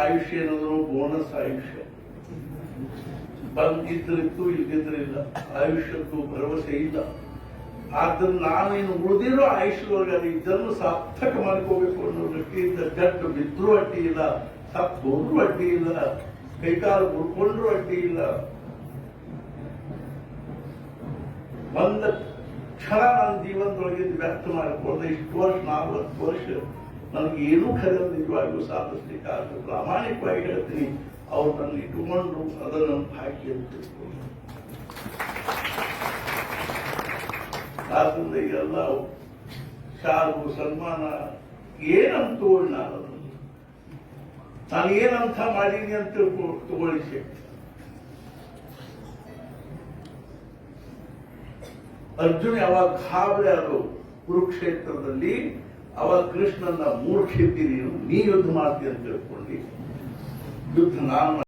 ಆಯುಷ್ಯ ಅನ್ನೋದು ಬೋನಸ್ ಆಯುಷ್ಯ. ಬಂದಿದ್ದಕ್ಕೂ ಇಲ್ದಿದ್ರಿಲ್ಲ, ಆಯುಷ್ಯಕ್ಕೂ ಭರವಸೆ ಇಲ್ಲ. ಆದ್ರಿಂದ ನಾನೇನು ಉಳಿದಿರೋ ಆಯುಷ್ಯದೊಳಗೆ ಇದನ್ನು ಸಾರ್ಥಕ ಮಾಡ್ಕೋಬೇಕು ಅನ್ನೋ ದೃಷ್ಟಿಯಿಂದ ಜಟ್ಟು ಬಿದ್ದರೂ ಅಡ್ಡಿ ಇಲ್ಲ ಸತ್ತು ಹೋದ್ರೂ ಅಡ್ಡಿ ಇಲ್ಲ, ಕೈಕಾಲು ಮುರ್ಕೊಂಡ್ರೂ ಅಡ್ಡಿ ಇಲ್ಲ. ಒಂದ ಕ್ಷಣ ನನ್ನ ಜೀವನದೊಳಗೆ ವ್ಯಕ್ತ ಮಾಡಿಕೊಂಡೆ. ಇಷ್ಟು ವರ್ಷ, ನಾಲ್ವತ್ತು ವರ್ಷ. ನನಗೆ ಏನೂ ಖರೆ ನಿಜವಾಗಿಯೂ ಸಾಧಿಸ್ಲಿಕ್ಕೆ ಆಗಲ್ಲ. ಪ್ರಾಮಾಣಿಕವಾಗಿ ಹೇಳ್ತೀನಿ, ಅವ್ರು ನನ್ನ ಇಟ್ಟುಕೊಂಡು ಅದನ್ನು ಹಾಕಿ ಅಂತ ಆದ್ರಿಂದ ಈಗೆಲ್ಲ ಶಾಲು, ಸನ್ಮಾನ, ಏನಂತ ನಾನು. ನಾನು ಏನಂತ ಮಾಡೀನಿ ಅಂತ ತಗೊಳಿಸಿ ಶಕ್ತಿ ಅರ್ಜುನ ಯಾವಾಗ ಹಾವಳೆ ಆದವು ಕುರುಕ್ಷೇತ್ರದಲ್ಲಿ ಅವಾಗ ಕೃಷ್ಣನ ಮೂರ್ಖಿದ್ದೀರಿ ನೀನು ನೀ ಯುದ್ಧ ಮಾಡ್ತೀರಿ ಅಂತ ತಿಳ್ಕೊಂಡು ಯುದ್ಧ ನಾನು